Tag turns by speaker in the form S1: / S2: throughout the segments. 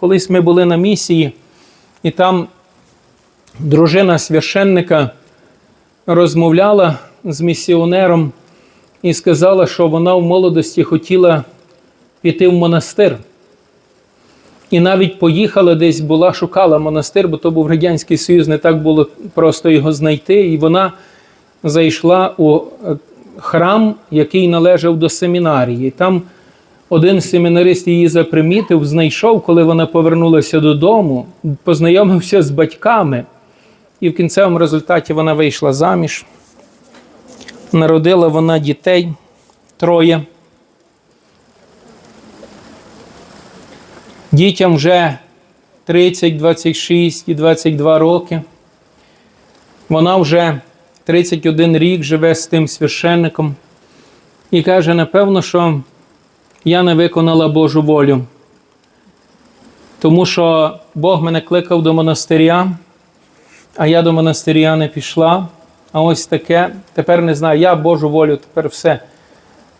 S1: колись ми були на місії, і там дружина священника розмовляла з місіонером і сказала, що вона в молодості хотіла піти в монастир. І навіть поїхала десь була, шукала монастир, бо то був Радянський Союз, не так було просто його знайти. І вона зайшла у е, храм, який належав до семінарії. Там один семінарист її запримітив, знайшов, коли вона повернулася додому, познайомився з батьками. І в кінцевому результаті вона вийшла заміж. Народила вона дітей троє. Дітям вже 30, 26 і 22 роки. Вона вже 31 рік живе з тим священником і каже: напевно, що я не виконала Божу волю. Тому що Бог мене кликав до монастиря, а я до монастиря не пішла. А ось таке. Тепер не знаю, я Божу волю, тепер все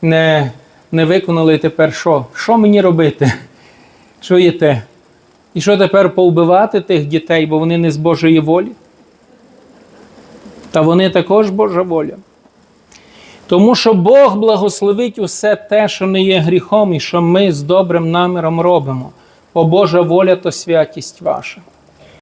S1: не, не виконала. І тепер що? Що мені робити? Чуєте? І що тепер повбивати тих дітей, бо вони не з Божої волі? Та вони також Божа воля. Тому що Бог благословить усе те, що не є гріхом, і що ми з добрим наміром робимо. Бо Божа воля то святість ваша.